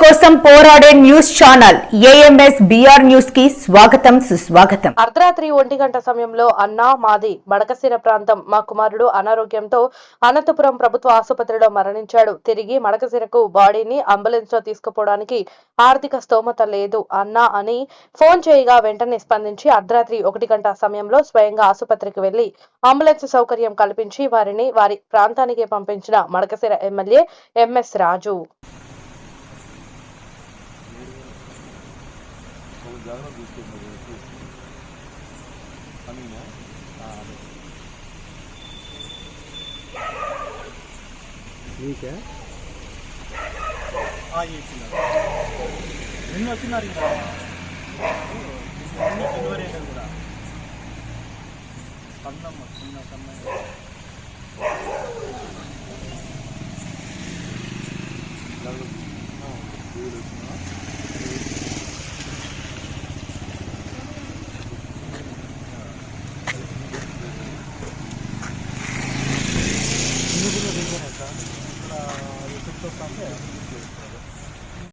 కోసం పోరాడే news channel AMS BR న్యూస్కి స్వాగతం సుస్వాగతం. అర్ధరాత్రి ఒంటి గంట సమయంలో అన్నా మాది మడకసిర ప్రాంతం. మా కుమారుడు అనారోగ్యంతో అనంతపురం ప్రభుత్వ ఆసుపత్రిలో మరణించాడు. తిరిగి మడకసిరకు బాడీని అంబులెన్స్లో తీసుకుపోవడానికి ఆర్థిక స్తోమత లేదు. అన్నా అని ఫోన్ చేయగా వెంటనే స్పందించి అర్ధరాత్రి ఒకటి గంట సమయంలో స్వయంగా ఆసుపత్రికి వెళ్ళి అంబులెన్స్ సౌకర్యం కల్పించి వారిని వారి ప్రాంతానికి పంపించిన Madakasira MLA M S Raju. నీకే నిన్న వచ్చినారు ఇంకా నిన్న డెలివరీ అయ్యేది కూడా కన్నమ్మ చిన్న కన్నమ్మ చిన్న పిల్లలు ఇక్కడ చుట్టూ అంటే